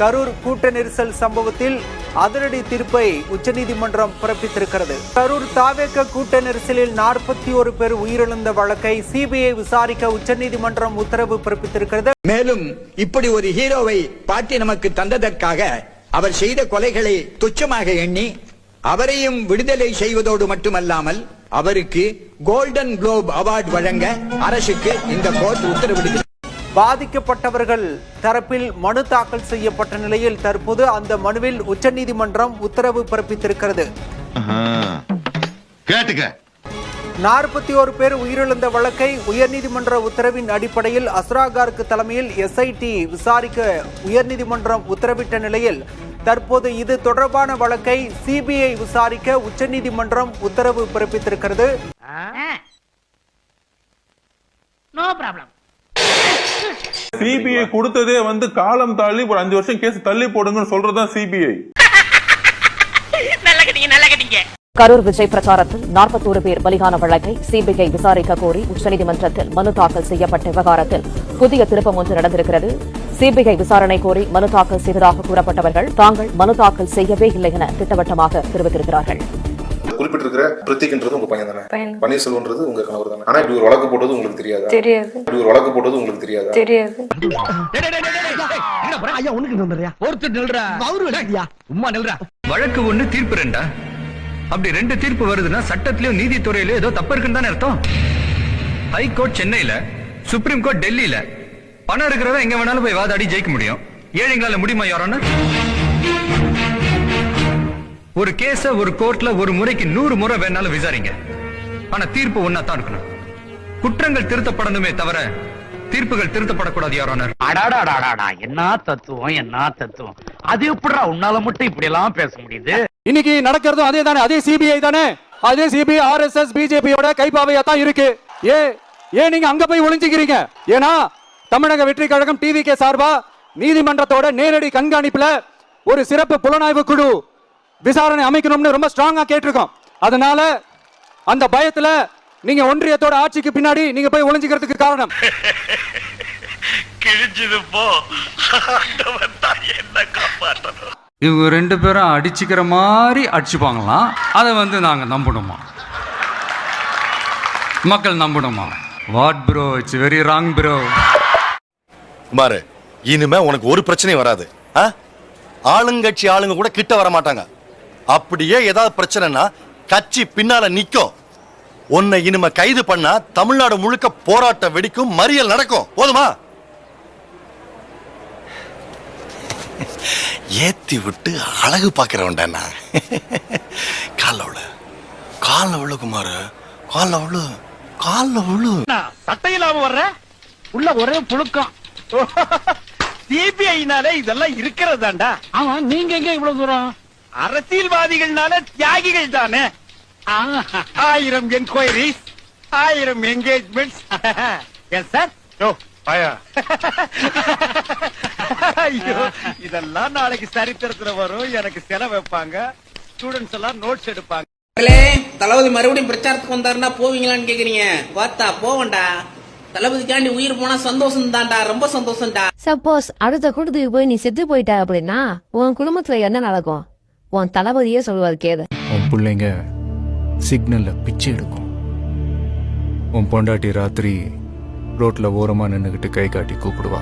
கரூர் கூட்ட நெரிசல் சம்பவத்தில் அதிரடி தீர்ப்பை உச்சநீதிமன்றம் பிறப்பித்திருக்கிறது. கரூர் தாவேக்க கூட்ட நெரிசலில் நாற்பத்தி ஒரு பேர் உயிரிழந்த வழக்கை சிபிஐ விசாரிக்க உச்சநீதிமன்றம் உத்தரவு பிறப்பித்திருக்கிறது. மேலும் இப்படி ஒரு ஹீரோவை பாட்டி நமக்கு தந்ததற்காக அவர் செய்த கொலைகளை துச்சமாக எண்ணி அவரையும் விடுதலை செய்வதோடு மட்டுமல்லாமல் அவருக்கு கோல்டன் குளோப் அவார்டு வழங்க அரசுக்கு இந்த கோர்ட் உத்தரவிடுகிறது. பாதிக்கப்பட்டவர்கள் தரப்பில் மனு தாக்கல் செய்யப்பட்ட நிலையில் தற்போது அந்த மனுவில் உச்சநீதிமன்றம் உத்தரவு பிறப்பித்திருக்கிறது. கேட்டுக்க. நாற்பத்தி ஒரு பேர் உயிரிழந்த வழக்கை உயர்நீதிமன்ற உத்தரவின் அடிப்படையில் அஸ்ராகாருக்கு தலைமையில் எஸ்ஐடி விசாரிக்க உயர்நீதிமன்றம் உத்தரவிட்ட நிலையில் தற்போது இது தொடர்பான வழக்கை சிபிஐ விசாரிக்க உச்சநீதிமன்றம் உத்தரவு பிறப்பித்திருக்கிறது. No problem. சிபிஐ கொடுத்ததே வந்து காலம் தள்ளி ஒரு அஞ்சு வருஷம் கேஸ் தள்ளி போடுங்கன்னு சொல்றதுதான் சிபிஐ கரூர் விஜய் பிரச்சாரத்தில் 41 பேர் பலியான வழக்கை சிபிஐ விசாரிக்க கோரி உச்சநீதிமன்றத்தில் மனு தாக்கல் செய்யப்பட்ட விவகாரத்தில் புதிய திருப்பம் ஒன்று நடந்திருக்கிறது. சிபிஐ விசாரணை கோரி மனு தாக்கல் செய்ததாக கூறப்பட்டவர்கள் தாங்கள் மனு தாக்கல் செய்யவே இல்லை என திட்டவட்டமாக தெரிவித்திருக்கிறார்கள். குறிப்பிட்டிருக்கிற பிரித்திக்ன்றது உங்க பையன் தானே? பன்னீர்செல்வன்றது உங்க கணவர் தானே? ஆனா இப்படி ஒரு வழக்கு போட்டது உங்களுக்கு தெரியாதா? தெரியாது. இப்படி ஒரு வழக்கு போட்டது உங்களுக்கு தெரியாதா? தெரியாது. ஐயா உனக்கு வந்துடுறியா ஒருத்தர் நில்றா. உம்மா நில்றா. வழக்கு ஒண்ணு தீர்ப்பு ரெண்டா? அப்படி ரெண்டு தீர்ப்பு வருதுன்னா சட்டத்திலயும் நீதித்துறையிலயும் ஏதோ தப்பு இருக்குன்னு தானே அர்த்தம்? ஹைகோர்ட் சென்னையில சுப்ரீம் கோர்ட் டெல்லியில பணம் இருக்கிறவன் எங்க வேணாலும் போய் வாதாடி ஜெயிக்க முடியும். ஏழைங்களால முடியுமா யாரோன்னு ஒரு கேஸ ஒரு கோர்ட்ல ஒரு முறைக்கு நூறு முறை வேணாலும் விசாரிங்க. ஆனா தீர்ப்பு ஒன்னா தான் இருக்கணும். குற்றங்கள் திருத்தப்படணுமே தவிர தீர்ப்புகள் திருத்தப்படக்கூடாது யாரோனர் அடாடாடாடாடா என்ன தத்துவம் என்ன தத்துவம்? அது எப்படிடா உன்னால மட்டும் இப்படி எல்லாம் பேச முடியுது? இன்னைக்கு நடக்கிறதும் அதே தானே அதே சிபிஐ தானே? அதே சிபிஐ ஆர்எஸ்எஸ் பிஜேபியோட கைப்பாவையா தான் இருக்கு. ஏ ஏன் நீங்க அங்க போய் ஒளிஞ்சுக்கிறீங்க? ஏன்னா தமிழக வெற்றி கழகம் டிவி கே சார்பா நீதிமன்றத்தோட நேரடி கண்காணிப்புல ஒரு சிறப்பு புலனாய்வு குழு விசாரணை அமைக்கணும்னு ரொம்ப ஸ்ட்ராங்கா கேட்டிருக்கோம். அதனால அந்த பயத்துல நீங்க ஒன்றியத்தோட ஆட்சிக்கு பின்னாடி நீங்க போய் ஒளிஞ்சுக்கிறதுக்கு காரணம். கிழிஞ்சது போ. இவங்க ரெண்டு பேரும் அடிச்சுக்கிற மாதிரி அடிச்சுப்பாங்களாம் அதை வந்து நாங்கள் நம்பணுமா? மக்கள் நம்பணுமா? What bro it's very wrong bro Kumar இனிமே உனக்கு ஒரு பிரச்சனையும் வராது. ஆ? ஆளுங்கட்சி ஆளுங்க கூட கிட்ட வர மாட்டாங்க அப்படியே ஏதாவது பிரச்சனைனா கட்சி பின்னால நிக்கும். உன்னை இனிமே கைது பண்ணா தமிழ்நாடு முழுக்க போராட்டம் வெடிக்கும் மறியல் நடக்கும். போதுமா? ஏத்தி விட்டு அழகு பாக்குறவன்டா கால விழு. கால விழு குமாரு. கால விழு. கால விழு. சட்டை இல்லாம வர்ற? உள்ள ஒரே புழுக்கம். சிபிஐனாலே இதெல்லாம் இருக்கிறது தான்டா ஆமா நீங்க எங்க இவ்வளவு தூரம்? அரசியல்வாதிகள்னால தியாகிகள் தானே? ஆயிரம் என்கொயரிஸ் ஆயிரம் என்கேஜ்மெண்ட்ஸ் எஸ் சார் பாயா ஐயோ இதெல்லாம் நாளைக்கு சரித்திரத்துல வரும். எனக்கு செலவு வைப்பாங்க. ஸ்டூடெண்ட்ஸ் எல்லாம் நோட்ஸ் எடுப்பாங்க. தளபதி மறுபடியும் பிரச்சாரத்துக்கு வந்தாருன்னா போவீங்களான்னு கேக்குறீங்க. பார்த்தா போவண்டா தளபதிக்காண்டி உயிர் போனா சந்தோஷம் தான்டா ரொம்ப சந்தோஷம்டா. சப்போஸ் அடுத்த கூட்டத்துக்கு போய் நீ செத்து போயிட்ட அப்படின்னா உன் குடும்பத்துல என்ன நடக்கும்? உன் தளபதியே சொல்லுவார் கேது உன் பிள்ளைங்க சிக்னல்ல பிச்சை எடுக்கும். உன் பொண்டாட்டி ராத்திரி ரோட்ல ஓரமா நின்னுகிட்டு கை காட்டி கூப்பிடுவா.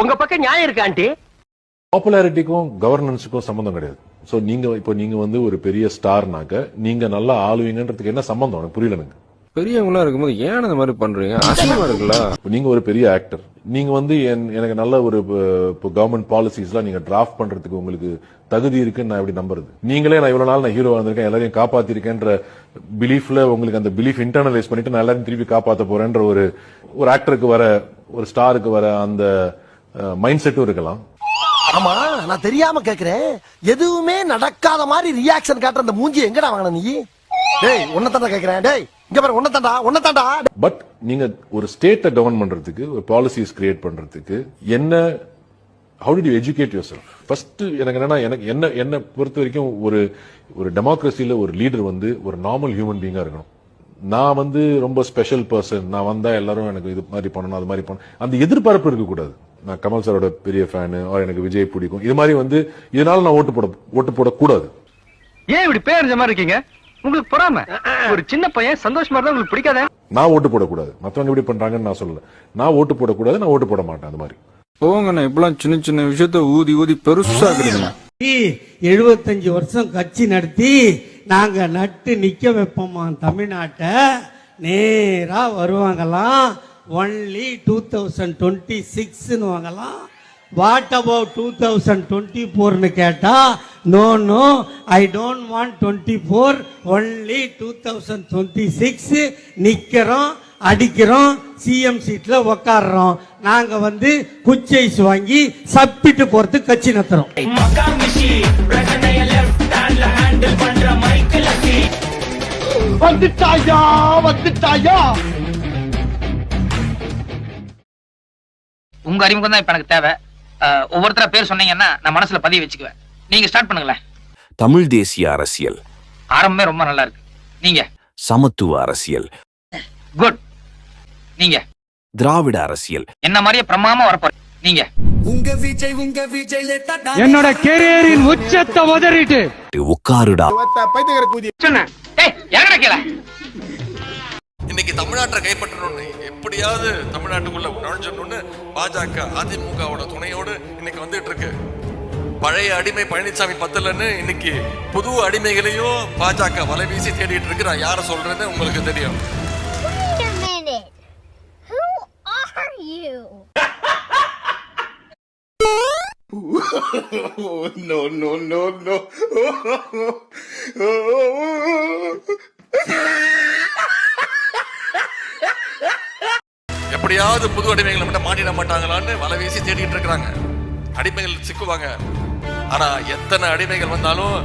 உங்க பக்கம் நியாயம் இருக்கா ஆண்டி? பாப்புலாரிட்டிக்கும் கவர்னன்ஸுக்கும் சம்பந்தம் கிடையாது. சோ நீங்க இப்போ நீங்க வந்து ஒரு பெரிய ஸ்டார்னாக்க நீங்க நல்லா ஆளுவீங்கன்றதுக்கு என்ன சம்பந்தம்? எனக்கு புரியல எனக்கு. பெரியவங்களா இருக்கும்போது ஏன் அந்த மாதிரி பண்றீங்க? அசிங்கமா இருக்குல்ல நீங்க ஒரு பெரிய ஆக்டர் நீங்க வந்து என்- எனக்கு நல்ல ஒரு இப்போ கவர்மெண்ட் பாலிசிஸ்லாம் நீங்க டிராஃப்ட் பண்றதுக்கு உங்களுக்கு தகுதி இருக்குன்னு நான் எப்படி நம்புறது? நீங்களே நான் இவ்வளவு நாள் நான் ஹீரோ வந்திருக்கேன் எல்லாரையும் காப்பாத்திருக்கேன்ற பிலீஃப்ல உங்களுக்கு அந்த பிலீஃப் இன்டர்னலைஸ் பண்ணிட்டு நான் எல்லாரையும் திருப்பி காப்பாத்த போறேன்ற ஒரு ஒரு ஆக்டருக்கு வர ஒரு ஸ்டாருக்கு வர அந்த மைண்ட் செட்டும் இருக்கலாம். ஆமா நான் தெரியாம கேக்குறேன். எதுவுமே நடக்காத மாதிரி ரியாக்ஷன் காட்டுற அந்த மூஞ்சி எங்கடா வாங்கின நீ? டேய் உன்னை தாண்டா கேக்குறேன். டேய் இங்க பாரு உன்ன தாண்டா உன்ன தாண்டா பட் நீங்க ஒரு ஸ்டேட்டை கவர்ன் பண்றதுக்கு ஒரு பாலிசிஸ் கிரியேட் பண்றதுக்கு என்ன how did you educate yourself first எனக்கு என்னன்னா எனக்கு என்ன என்ன பொறுத்த வரைக்கும் ஒரு ஒரு டெமோக்ரஸில ஒரு லீடர் வந்து ஒரு நார்மல் ஹியூமன் பீங்கா இருக்கணும். நான் வந்து ரொம்ப ஸ்பெஷல் பர்சன் நான் வந்தா எல்லாரும் எனக்கு இது மாதிரி பண்ணணும் அது மாதிரி பண்ணணும். அந்த எதிர்பார்ப்பு இருக்கக்கூடாது. நான் கமல் சாரோட பெரிய ஃபேனு எனக்கு விஜய் பிடிக்கும். இது மாதிரி வந்து இதனால நான் ஓட்டு போட ஓட்டு போடக்கூடாது. ஏன் இப்படி பேர் மாதிரி இருக்கீங்க? உங்களுக்கு பொறாம? ஒரு சின்ன பையன் சந்தோஷமா இருந்தா உங்களுக்கு பிடிக்காத? நான் ஓட்டு போடக்கூடாது. மத்தவங்க எப்படி பண்றாங்கன்னு நான் சொல்லல. நான் ஓட்டு போடக்கூடாது நான் ஓட்டு போட மாட்டேன் அந்த மாதிரி. போங்கண்ணா இப்பெல்லாம் சின்ன சின்ன விஷயத்த ஊதி ஊதி பெருசாக்குறீங்கண்ணா எழுபத்தஞ்சு வருஷம் கட்சி நடத்தி நாங்க நட்டு நிக்க வைப்போமா தமிழ்நாட்டை? நேரா வருவாங்களாம். ஒன்லி டூ தௌசண்ட் டுவெண்ட்டி சிக்ஸ்னு வாங்கலாம். What about two thousand twenty ஃபோர்னு கேட்டா no no I don't want twenty four only two thousand twenty six நிக்கிறோம் அடிக்கிறோம் சிஎம் சீட்ல உக்காடுறோம் நாங்க வந்து குச்சைஸ் வாங்கி சப்பிட்டு போறதுக்கு கட்சி நடத்துறோம். வந்துட்டாயா வந்துட்டாயா? உங்க அறிமுகம் தான் இப்ப எனக்கு தேவை. ஒவ்வொருத்தரா பேர் சொன்னீங்கன்னா நான் மனசுல பதிய வச்சுக்குவேன். நீங்க ஸ்டார்ட் பண்ணுங்களேன். தமிழ் தேசிய அரசியல். ஆரம்பமே ரொம்ப நல்லா இருக்கு. நீங்க. சமத்துவ அரசியல். குட் நீங்க. திராவிட அரசியல். என்ன மாதிரியே பிரமாம வரப்போற நீங்க. என்னோட கெரியரின் உச்சத்தை உதறிட்டு. உட்காருடா. சொன்னேன். ஏய் இறங்கட கீழே. இன்னைக்கு தமிழ்நாட்டை கைப்பற்றணும்னு எப்படியாவது தமிழ்நாட்டுக்குள்ள நுழைஞ்சிடணும்னு பாஜக அதிமுகவோட துணையோடு இன்னைக்கு வந்துட்டு இருக்கு. பழைய அடிமை பழனிசாமி பத்தலன்னு இன்னைக்கு புது அடிமைகளையும் பாஜக வலை வீசி தேடிட்டு இருக்கு நான் யாரை சொல்றேன்னு உங்களுக்கு தெரியும். Wait a minute. Who are you? No no no no எப்படியாவது புது அடிமைகளை மட்டும் மாட்டிட மாட்டாங்களான்னு வலை வீசி தேடிட்டு இருக்கிறாங்க. அடிமைகள் சிக்குவாங்க. ஆனா எத்தனை அடிமைகள் வந்தாலும்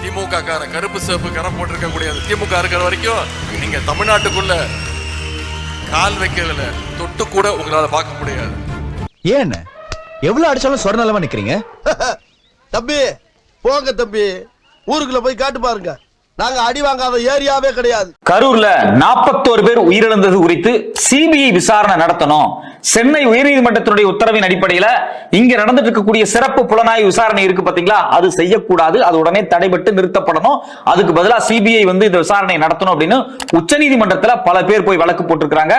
திமுக கார கருப்பு சிவப்பு கரம் போட்டிருக்க கூடியது திமுக இருக்கிற வரைக்கும் நீங்க தமிழ்நாட்டுக்குள்ள கால் வைக்கல தொட்டு கூட உங்களால பார்க்க முடியாது. ஏன்? எவ்வளவு அடிச்சாலும் சொரணலமா நிக்கிறீங்க? தம்பி போங்க தம்பி. ஊருக்குள்ள போய் காட்டு பாருங்க. நாங்க அடி வாங்காத ஏரியாவே கிடையாது. கரூர்ல நாற்பத்தோரு பேர் உயிரிழந்தது குறித்து சிபிஐ விசாரணை நடத்தணும். சென்னை உயர்நீதிமன்றத்தினுடைய உத்தரவின் அடிப்படையில இங்க நடந்துட்டு இருக்கக்கூடிய சிறப்பு புலனாய்வு விசாரணை இருக்கு பாத்தீங்களா? அது செய்யக்கூடாது. அது உடனே தடைபட்டு நிறுத்தப்படணும். அதுக்கு பதிலா சிபிஐ வந்து இந்த விசாரணை நடத்தணும் அப்படின்னு உச்சநீதிமன்றத்துல பல பேர் போய் வழக்கு போட்டிருக்காங்க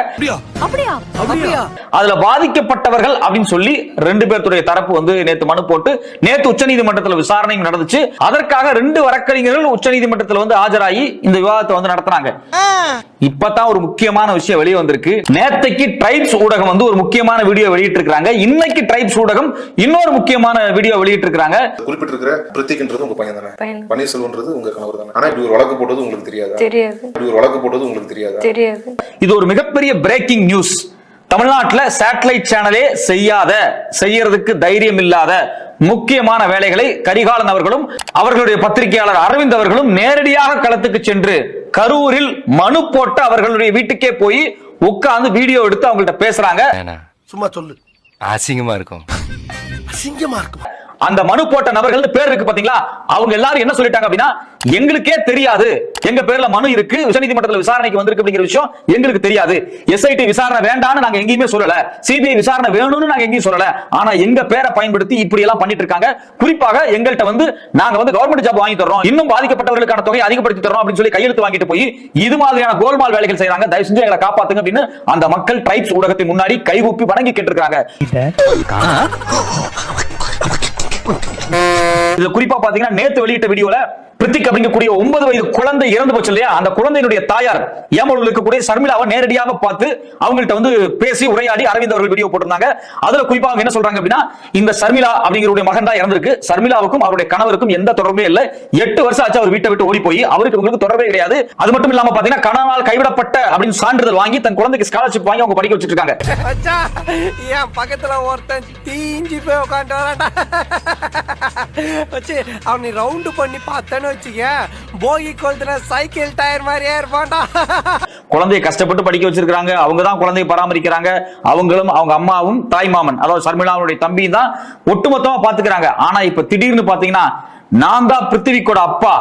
அதுல பாதிக்கப்பட்டவர்கள் அப்படின்னு சொல்லி ரெண்டு பேர்த்துடைய தரப்பு வந்து நேத்து மனு போட்டு நேத்து உச்சநீதிமன்றத்துல விசாரணையும் நடந்துச்சு. அதற்காக ரெண்டு வழக்கறிஞர்கள் உச்சநீதிமன்றத்துல வந்து ஆஜராகி இந்த விவாதத்தை வந்து நடத்துனாங்க இப்பதான் ஒரு முக்கியமான விஷயம் வெளியே வந்திருக்கு. நேத்தைக்கு ட்ரைப்ஸ் ஊடகம் வந்து ஒரு முக்கியமான வீடியோ வெளியிட்டு இருக்காங்க இன்னைக்கு ட்ரைப்ஸ் ஊடகம் இன்னொரு முக்கியமான வீடியோ வெளியிட்டு இருக்காங்க குறிப்பிட்டிருக்கிற பிரத்திக்ன்றது உங்க பையன் தானே? பன்னீர்செல்வன்றது உங்க கணவர் தானே? ஆனா இப்படி ஒரு வழக்கு போட்டது உங்களுக்கு தெரியாது? தெரியாது. இப்படி ஒரு வழக்கு போட்டது உங்களுக்கு தெரியாது? தெரியாது. இது ஒரு மிகப்பெரிய பிரேக்கிங் நியூஸ் தமிழ்நாட்டுல சேட்டலைட் சேனலே செய்யாத செய்யறதுக்கு தைரியம் இல்லாத முக்கியமான வேலைகளை கரிகாலன் அவர்களும் அவர்களுடைய பத்திரிகையாளர் அரவிந்த் அவர்களும் நேரடியாக களத்துக்கு சென்று கரூரில் மனு போட்டு அவர்களுடைய வீட்டுக்கே போய் உட்கார்ந்து வீடியோ எடுத்து அவங்கள்ட்ட பேசுறாங்க. சும்மா சொல்லு. அசிங்கமா இருக்கும். அசிங்கமா இருக்கும். அந்த மனு போட்ட நபர்கள் பேர் இருக்கு பாத்தீங்களா? அவங்க எல்லாரும் என்ன சொல்லிட்டாங்க அப்படின்னா எங்களுக்கே தெரியாது. எங்க பேர்ல மனு இருக்கு உச்சநீதிமன்றத்துல விசாரணைக்கு வந்திருக்கு அப்படிங்கிற விஷயம் எங்களுக்கு தெரியாது. எஸ்ஐடி விசாரணை வேண்டாம்னு நாங்க எங்கேயுமே சொல்லல. சிபிஐ விசாரணை வேணும்னு நாங்க எங்கேயும் சொல்லல. ஆனா எங்க பேரை பயன்படுத்தி இப்படி எல்லாம் பண்ணிட்டு இருக்காங்க. குறிப்பாக எங்கள்கிட்ட வந்து நாங்க வந்து கவர்மெண்ட் ஜாப் வாங்கி தர்றோம். இன்னும் பாதிக்கப்பட்டவர்களுக்கான தொகையை அதிகப்படுத்தி தர்றோம் அப்படின்னு சொல்லி கையெழுத்து வாங்கிட்டு போய் இது மாதிரியான கோல்மால் வேலைகள் செய்றாங்க தயவு செஞ்சு எங்களை காப்பாத்துங்க அப்படின்னு அந்த மக்கள் ட்ரைப்ஸ் ஊடகத்தின் முன்னாடி கைகூப்பி வணங்கி கேட்டிருக்காங்க இதுல குறிப்பா பாத்தீங்கன்னா நேத்து வெளியிட்ட வீடியோல பிரித்திக் அப்படிங்கக்கூடிய ஒன்பது வயது குழந்தை இறந்து போச்சு இல்லையா? அந்த குழந்தையினுடைய தாயார் ஏமலூர் இருக்கக்கூடிய சர்மிளாவை நேரடியாக பார்த்து அவங்கள்ட்ட வந்து பேசி உரையாடி அரவிந்த் அவர்கள் வீடியோ போட்டிருந்தாங்க. அதுல குறிப்பா அவங்க என்ன சொல்றாங்க அப்படின்னா இந்த சர்மிளா அப்படிங்கிற மகன் தான் இறந்திருக்கு. சர்மிளாவுக்கும் அவருடைய கணவருக்கும் எந்த தொடர்புமே இல்லை. எட்டு வருஷம் ஆச்சு அவர் வீட்டை விட்டு ஓடி போய் அவருக்கு உங்களுக்கு தொடர்பே கிடையாது. அது மட்டும் இல்லாம பாத்தீங்கன்னா கணவனால் கைவிடப்பட்ட அப்படின்னு சான்றிதழ் வாங்கி தன் குழந்தைக்கு ஸ்காலர்ஷிப் வாங்கி அவங்க படிக்க வச்சிட்டு இருக்காங்க என் பக்கத்துல ஒருத்தன் தீஞ்சு போய் உட்காந்து அவனை ரவுண்டு பண்ணி பார்த்தேன்னு வச்சுக்க. போகி கொளுத்துன சைக்கிள் டயர் மாதிரியே இருப்பான்டா குழந்தையை கஷ்டப்பட்டு படிக்க வச்சிருக்காங்க அவங்க தான் குழந்தையை பராமரிக்கிறாங்க. அவங்களும் அவங்க அம்மாவும் தாய் மாமன் அதாவது சர்மிளாவுடைய தம்பி தான் ஒட்டுமொத்தமா பாத்துக்கிறாங்க. ஆனா இப்ப திடீர்னு பாத்தீங்கன்னா நான் தான் பிருத்திவிக்கோட அப்பா.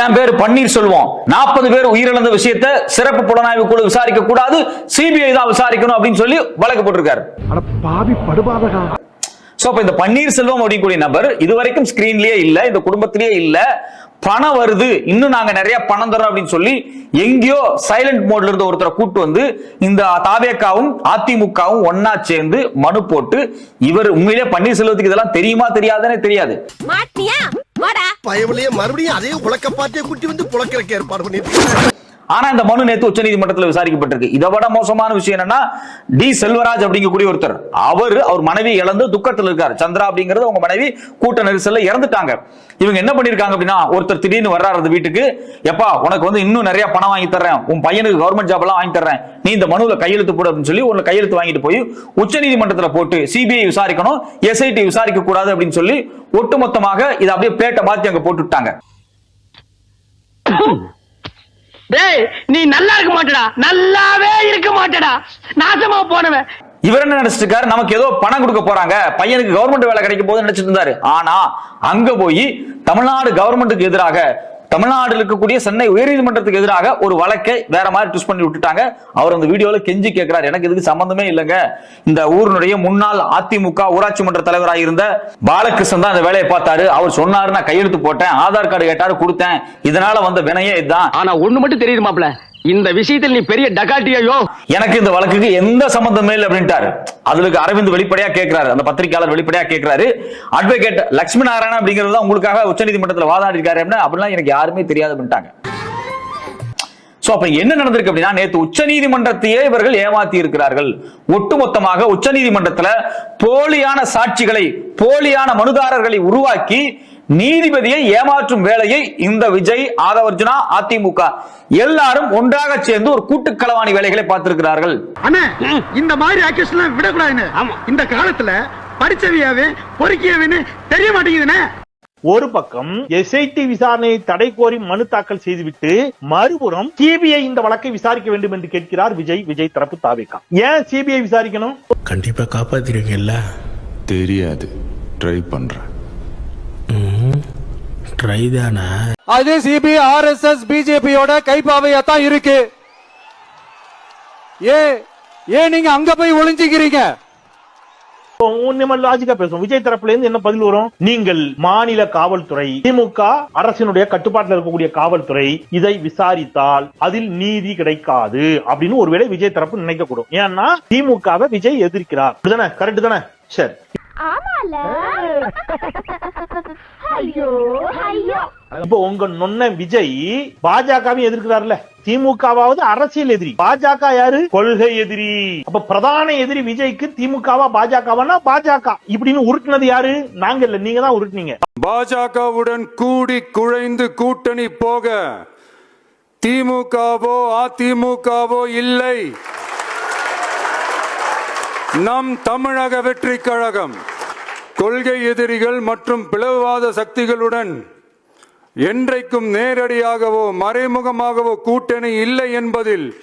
என் பேரு பன்னீர்செல்வம் நாற்பது பேர் உயிரிழந்த விஷயத்தை சிறப்பு புலனாய்வு குழு விசாரிக்க கூடாது சிபிஐ தான் விசாரிக்கணும் அப்படின்னு சொல்லி வழக்கு போட்டிருக்காரு. பாவி படுபாதகா. சோ அப்ப இந்த பன்னீர்செல்வம் அப்படிங்கக்கூடிய நபர் இதுவரைக்கும் ஸ்கிரீன்லயே இல்ல இந்த குடும்பத்திலேயே இல்ல. பணம் வருது. இன்னும் நாங்க நிறைய பணம் தரோம் அப்படின்னு சொல்லி எங்கேயோ சைலண்ட் மோட்ல இருந்த ஒருத்தரை கூட்டு வந்து இந்த தாவேக்காவும் அதிமுகவும் ஒன்னா சேர்ந்து மனு போட்டு இவர் உண்மையிலேயே பன்னீர்செல்வத்துக்கு இதெல்லாம் தெரியுமா தெரியாதுன்னே தெரியாது. மாட்டியா? வாடா. பயவுலயே மறுபடியும் அதே புழக்க பாட்டிய குட்டி வந்து புழக்கிறக்கு ஏற்பாடு பண்ணிட்டு ஆனா இந்த மனு நேத்து உச்சநீதிமன்றத்தில் விசாரிக்கப்பட்டிருக்கு. இதை விட மோசமான விஷயம் என்னன்னா டி. செல்வராஜ் அப்படிங்கக்கூடிய ஒருத்தர் அவர் அவர் மனைவி இழந்து துக்கத்தில் இருக்காரு. சந்திரா அப்படிங்கிறது உங்க மனைவி கூட்ட நெரிசல்ல இறந்துட்டாங்க. இவங்க என்ன பண்ணிருக்காங்க அப்படின்னா ஒருத்தர் திடீர்னு வர்றாரு வீட்டுக்கு. எப்பா உனக்கு வந்து இன்னும் நிறைய பணம் வாங்கி தர்றேன். உன் பையனுக்கு கவர்மெண்ட் ஜாப் எல்லாம் வாங்கி தர்றேன். நீ இந்த மனுவில் கையெழுத்து போடு அப்படின்னு சொல்லி உன்னை கையெழுத்து வாங்கிட்டு போய் உச்சநீதிமன்றத்தில் போட்டு சிபிஐ விசாரிக்கணும் எஸ்ஐடி விசாரிக்க கூடாது அப்படின்னு சொல்லி ஒட்டுமொத்தமாக இதை அப்படியே பிளேட்டை மாத்தி அங்க போட்டு விட்டாங்க டேய் நீ நல்லா இருக்க மாட்டடா. நல்லாவே இருக்க மாட்டடா. நாசமா போனவன். இவர் என்ன நினைச்சிட்டு இருக்காரு நமக்கு ஏதோ பணம் கொடுக்க போறாங்க. பையனுக்கு கவர்மெண்ட் வேலை கிடைக்கும் போது நினைச்சிட்டு இருந்தாரு. ஆனா அங்க போய் தமிழ்நாடு கவர்மெண்ட்டுக்கு எதிராக தமிழ்நாடு இருக்கக்கூடிய சென்னை உயர்நீதிமன்றத்துக்கு எதிராக ஒரு வழக்கை வேற மாதிரி ட்விஸ்ட் பண்ணி விட்டுட்டாங்க. அவர் அந்த வீடியோல கெஞ்சி கேட்கிறார் எனக்கு இதுக்கு சம்பந்தமே இல்லைங்க. இந்த ஊரினுடைய முன்னாள் அதிமுக ஊராட்சி மன்ற தலைவராக இருந்த பாலகிருஷ்ணன் தான் அந்த வேலையை பார்த்தாரு. அவர் சொன்னாரு நான் கையெழுத்து போட்டேன் ஆதார் கார்டு கேட்டாரு கொடுத்தேன். இதனால வந்த வினையே இதுதான். ஆனா ஒண்ணு மட்டும் தெரியுது மாப்பிள்ள. இந்த விஷயத்தில் நீ பெரிய டகாட்டியோ எனக்கு இந்த வழக்குக்கு எந்த சம்பந்தமே இல்லை அப்படின்ட்டாரு. அதுக்கு அரவிந்த் வெளிப்படையா கேட்கிறாரு அந்த பத்திரிகையாளர் வெளிப்படையா கேட்கிறாரு அட்வொகேட் லட்சுமி நாராயணன் அப்படிங்கிறது தான் உங்களுக்காக உச்சநீதிமன்றத்தில் வாதாடி இருக்காரு அப்படின்னா அப்படிலாம் எனக்கு யாருமே தெரியாது அப்படின்ட்டாங்க. சோ அப்ப என்ன நடந்திருக்கு அப்படின்னா நேத்து உச்சநீதிமன்றத்தையே இவர்கள் ஏமாத்தி இருக்கிறார்கள். ஒட்டுமொத்தமாக உச்சநீதிமன்றத்துல போலியான சாட்சிகளை போலியான மனுதாரர்களை உருவாக்கி நீதிபதியை ஏமாற்றும் வேலையை இந்த விஜய் ஆதவர்ஜுனா அதிமுக எல்லாரும் ஒன்றாக சேர்ந்து ஒரு கூட்டுக்களவாணி வேலைகளை பார்த்திருக்கிறார்கள். அண்ணே இந்த மாதிரி ஆக்ஷன்லாம் விடக்கூடாதுன்னு ஆமா. இந்த காலத்துல படிச்சவியாவே பொறுக்கியவன்னு தெரிய மாட்டேங்குதுண்ணே. ஒரு பக்கம் எஸ்ஐடி விசாரணையை தடை கோரி மனு தாக்கல் செய்துவிட்டு மறுபுறம் சிபிஐ இந்த வழக்கை விசாரிக்க வேண்டும் என்று கேட்கிறார் விஜய் விஜய் தரப்பு தாவேக்கா. ஏன் சிபிஐ விசாரிக்கணும்? கண்டிப்பா காப்பாத்திருவீங்கல்ல தெரியாது. ட்ரை பண்றேன். ட்ரை தானே? அது சிபி ஆர்எஸ்எஸ் பிஜேபியோட கைப்பாவையா தான் இருக்கு. ஏ ஏன் நீங்க அங்க போய் ஒளிஞ்சுக்கிறீங்க? நம்ம லாஜிக்கா பேசுவோம். விஜய் தரப்புல இருந்து என்ன பதில் வரும்? நீங்கள் மாநில காவல்துறை திமுக அரசினுடைய கட்டுப்பாட்டில் இருக்கக்கூடிய காவல்துறை இதை விசாரித்தால் அதில் நீதி கிடைக்காது அப்படின்னு ஒருவேளை விஜய் தரப்பு நினைக்க கூடும் ஏன்னா திமுகவை விஜய் எதிர்க்கிறார். கரெக்ட் தானே? சரி. இப்போ உங்க நொன்ன விஜய் பாஜகவையும் எதிர்க்கிறார்ல. திமுகவாவது அரசியல் எதிரி. பாஜக யாரு? கொள்கை எதிரி. அப்ப பிரதான எதிரி விஜய்க்கு திமுகவா பாஜகவானா பாஜக? இப்படின்னு உருட்டுனது யாரு? நாங்க இல்ல நீங்க தான் உருட்டுனீங்க. பாஜகவுடன் கூடி குழைந்து கூட்டணி போக திமுகவோ அதிமுகவோ இல்லை. நம் தமிழக வெற்றி கழகம் கொள்கை எதிரிகள் மற்றும் பிளவுவாத சக்திகளுடன் என்றைக்கும் நேரடியாகவோ மறைமுகமாகவோ கூட்டணி இல்லை என்பதில்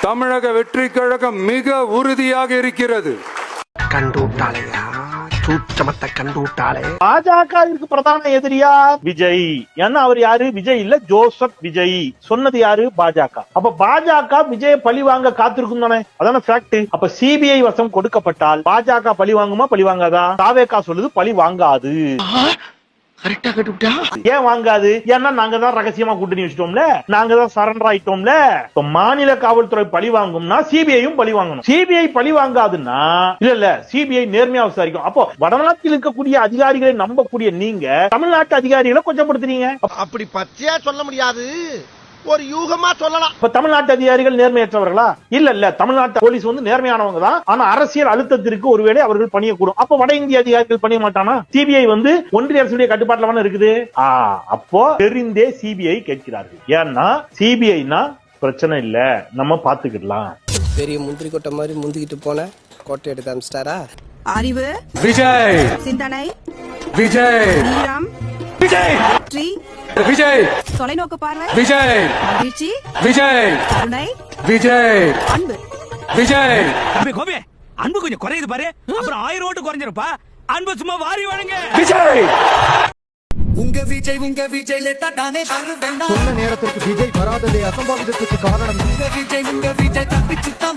தமிழக வெற்றி கழகம் மிக உறுதியாக இருக்கிறது. கண்டு விட்டாளையா சூச்சமத்தை கண்டு விட்டாளே பாஜக இருக்கு பிரதான எதிரியா? விஜய். ஏன்னா அவர் யாரு? விஜய் இல்ல ஜோசப் விஜய். சொன்னது யாரு? பாஜக. அப்ப பாஜக விஜய பழி வாங்க காத்திருக்கும் தானே? அதான ஃபேக்ட் அப்ப சிபிஐ வசம் கொடுக்கப்பட்டால் பாஜக பழி வாங்குமா பழி வாங்காதா? தாவேகா சொல்லுது பழி வாங்காது. கரெக்டா கட்டுவிட்டா ஏன் வாங்காது? ஏன்னா நாங்க தான் ரகசியமா கூட்டணி வச்சிட்டோம்ல. நாங்க தான் சரண்டர் ஆயிட்டோம்ல. இப்ப மாநில காவல்துறை பழி வாங்கும்னா சிபிஐயும் பழி வாங்கணும். சிபிஐ பழி வாங்காதுன்னா இல்ல இல்ல சிபிஐ நேர்மையா விசாரிக்கும். அப்போ வடநாட்டில் இருக்கக்கூடிய அதிகாரிகளை நம்பக்கூடிய நீங்க தமிழ்நாட்டு அதிகாரிகளை கொச்சப்படுத்துறீங்க அப்படி பச்சையா சொல்ல முடியாது. ஒரு யூகமா சொல்லலாம். இப்ப தமிழ்நாட்டு அதிகாரிகள் நேர்மையற்றவர்களா? இல்ல இல்ல தமிழ்நாட்டு போலீஸ் வந்து நேர்மையானவங்க தான். ஆனா அரசியல் அழுத்தத்திற்கு ஒருவேளை அவர்கள் பணியக்கூடும். அப்ப வட இந்திய அதிகாரிகள் பணிய மாட்டானா? சிபிஐ வந்து ஒன்றிய அரசுடைய கட்டுப்பாட்டுல இருக்குது? ஆ, அப்போ தெரிந்தே சிபிஐ கேட்கிறார்கள். ஏன்னா சிபிஐனா பிரச்சனை இல்ல. நம்ம பாத்துக்கிடலாம். பெரிய முந்திரி கொட்டை மாதிரி முந்திக்கிட்டு போன கோட்டை எடுத்து அமிச்சிட்டாரா அறிவு விஜய்! சிந்தனை விஜய்! விஜய்! வெற்றி விஜய். தொலைநோக்கு பார்வை. விஜய். மகிழ்ச்சி. விஜய். கருணை. விஜய். அன்பு. விஜய். கோபி அன்பு கொஞ்சம் குறையுது பாரு. அப்புறம் ஆயிரம் ஓட்டு குறைஞ்சிருப்பா. அன்பு சும்மா வாரி வழங்க. விஜய். உங்க விஜய் உங்க விஜய் தானே சொன்ன நேரத்திற்கு விஜய் வராததே அசம்பாவிதத்துக்கு காரணம். உங்க விஜய் உங்க விஜய் தப்பிச்சு தான்